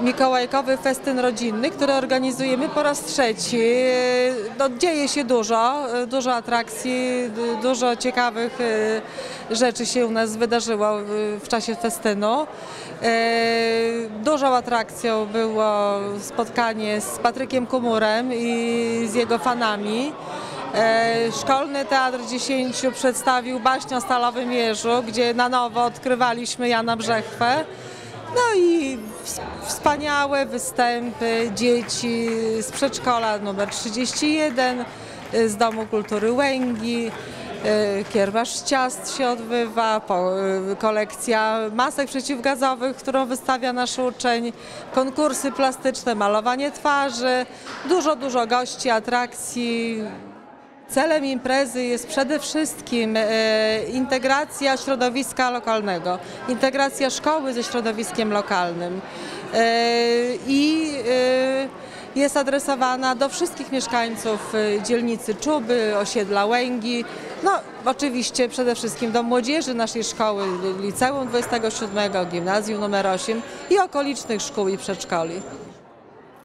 Mikołajkowy festyn rodzinny, który organizujemy po raz trzeci. No, dzieje się dużo, dużo atrakcji, du- dużo ciekawych e, rzeczy się u nas wydarzyło w czasie festynu. E, Dużą atrakcją było spotkanie z Patrykiem Kumurem i z jego fanami. E, Szkolny Teatr 10 przedstawił baśń o Stalowym Jeżu, gdzie na nowo odkrywaliśmy Jana Brzechwę. No wspaniałe występy dzieci z przedszkola numer 31, y, z Domu Kultury Łęgi, y, Kierwasz Ciast się odbywa, y, kolekcja masek przeciwgazowych, którą wystawia nasz uczeń, konkursy plastyczne, malowanie twarzy, dużo, dużo gości, atrakcji, Celem imprezy jest przede wszystkim e, integracja środowiska lokalnego, integracja szkoły ze środowiskiem lokalnym e, i e, jest adresowana do wszystkich mieszkańców dzielnicy Czuby, osiedla Łęgi, no oczywiście przede wszystkim do młodzieży naszej szkoły, Liceum 27, Gimnazjum nr 8 i okolicznych szkół i przedszkoli.